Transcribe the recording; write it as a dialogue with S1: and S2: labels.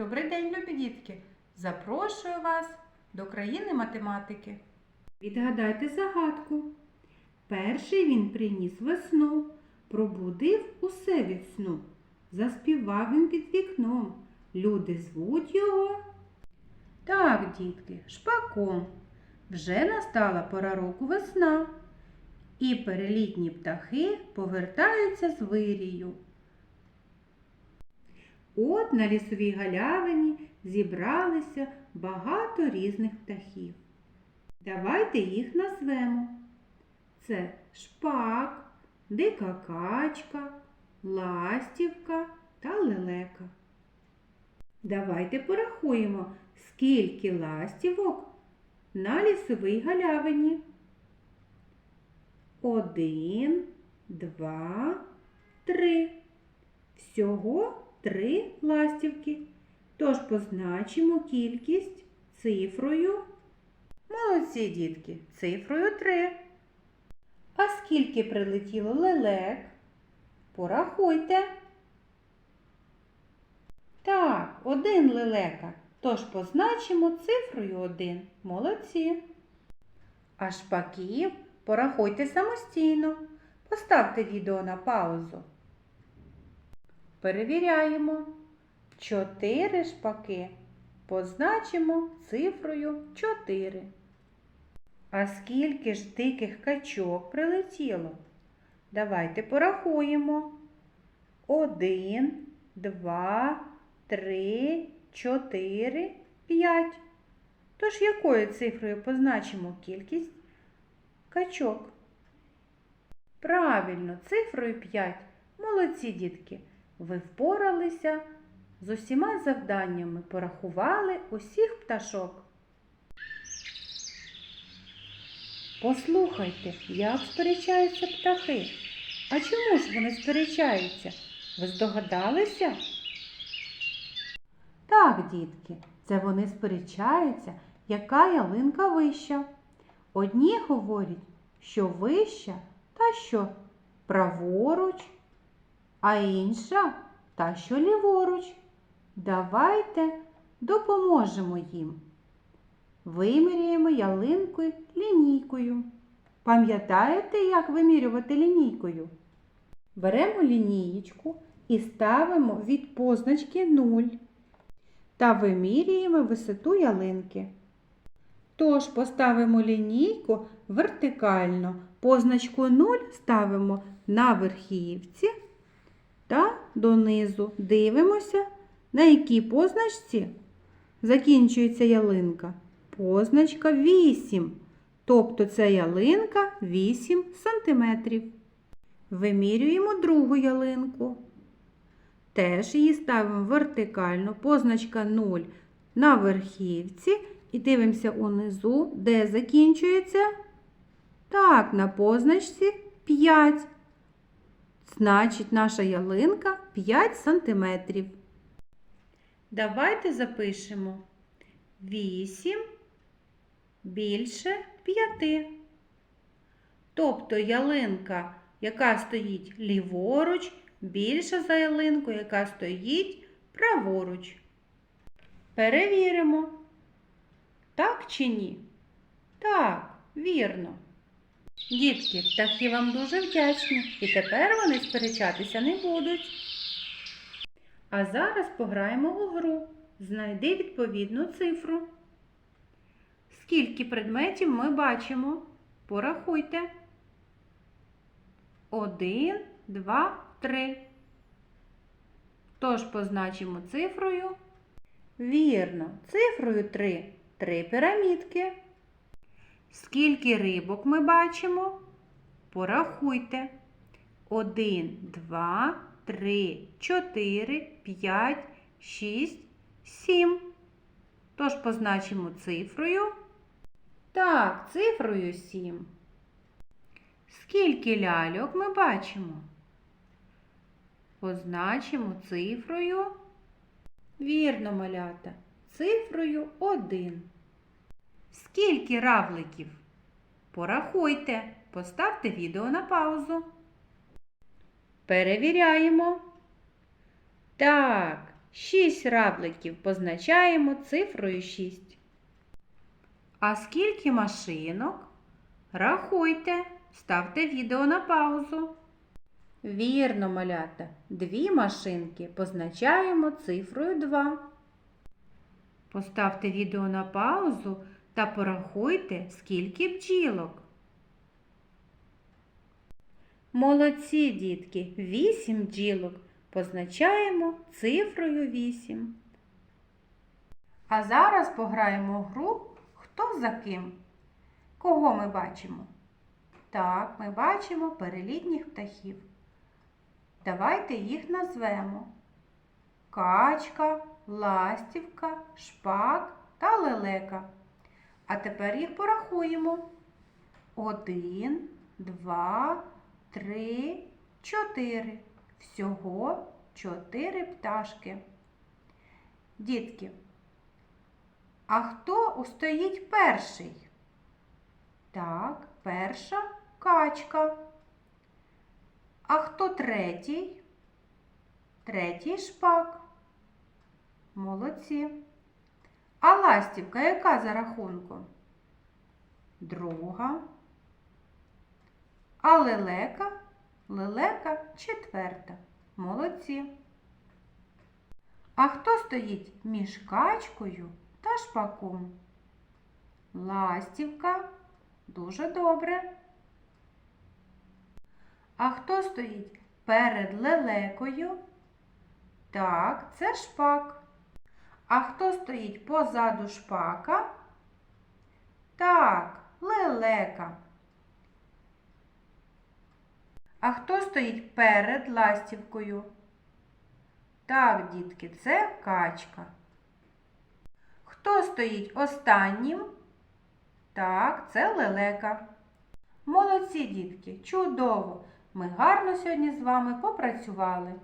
S1: Добрий день, любі дітки! Запрошую вас до країни математики. Відгадайте загадку. Перший він приніс весну, пробудив усе від сну. Заспівав він під вікном. Люди звуть його. Так, дітки, шпаком. Вже настала пора року весна. І перелітні птахи повертаються з вирію. От на лісовій галявині зібралися багато різних птахів. Давайте їх назвемо. Це шпак, дика качка, ластівка та лелека. Давайте порахуємо, скільки ластівок на лісовій галявині. Один, два, три. Всього три ластівки. Тож позначимо кількість цифрою. Молодці, дітки, цифрою 3. А скільки прилетіло лелек? Порахуйте. Так, один лелека. Тож позначимо цифрою 1. Молодці. А шпаків порахуйте самостійно. Поставте відео на паузу. Перевіряємо. Чотири шпаки позначимо цифрою 4. А скільки ж диких качок прилетіло? Давайте порахуємо. Один, два, три, чотири, п'ять. Тож якою цифрою позначимо кількість качок? Правильно, цифрою 5. Молодці дітки. Ви впоралися з усіма завданнями, порахували усіх пташок. Послухайте, як сперечаються птахи. А чому ж вони сперечаються? Ви здогадалися? Так, дітки, це вони сперечаються, яка ялинка вища. Одні говорять, що вища та що праворуч, а інша та що ліворуч. Давайте допоможемо їм. Виміряємо ялинкою лінійкою. Пам'ятаєте, як вимірювати лінійкою? Беремо лінієчку і ставимо від позначки 0 та вимірюємо висоту ялинки. Тож поставимо лінійку вертикально. Позначку 0 ставимо на верхівці донизу. Дивимося, на якій позначці закінчується ялинка. Позначка 8. Тобто це ялинка 8 см. Вимірюємо другу ялинку. Теж її ставимо вертикально, позначка 0 на верхівці. І дивимося унизу, де закінчується. Так, на позначці 5. Значить, наша ялинка 5 сантиметрів. Давайте запишемо 8 більше 5. Тобто ялинка, яка стоїть ліворуч, більша за ялинку, яка стоїть праворуч. Перевіримо. Так чи ні? Так, вірно. Дітки, птахи вам дуже вдячні, і тепер вони сперечатися не будуть. А зараз пограємо у гру. Знайди відповідну цифру. Скільки предметів ми бачимо? Порахуйте. Один, два, три. Тож позначимо цифрою. Вірно, цифрою 3. Три пірамідки. Скільки рибок ми бачимо? Порахуйте. Один, два, три, чотири, п'ять, шість, сім. Тож позначимо цифрою. Так, цифрою 7. Скільки ляльок ми бачимо? Позначимо цифрою. Вірно, малята, цифрою 1. Скільки равликів? Порахуйте, поставте відео на паузу. Перевіряємо. Так, 6 равликів позначаємо цифрою 6. А скільки машинок? Рахуйте, ставте відео на паузу. Вірно, малята, дві машинки позначаємо цифрою 2. Поставте відео на паузу та порахуйте, скільки бджілок. Молодці, дітки, 8 бджілок позначаємо цифрою 8. А зараз пограємо в гру Хто за ким? Кого ми бачимо? Так, ми бачимо перелітніх птахів. Давайте їх назвемо. Качка, ластівка, шпак та лелека. А тепер їх порахуємо. Один, два, три, чотири. Всього чотири пташки. Дітки, а хто устоїть перший? Так, перша качка. А хто третій? Третій шпак. Молодці. А ластівка яка за рахунком? Друга. А лелека? Лелека четверта. Молодці. А хто стоїть між качкою та шпаком? Ластівка. Дуже добре. А хто стоїть перед лелекою? Так, це шпак. А хто стоїть позаду шпака? Так, лелека. А хто стоїть перед ластівкою? Так, дітки, це качка. Хто стоїть останнім? Так, це лелека. Молодці, дітки, чудово! Ми гарно сьогодні з вами попрацювали.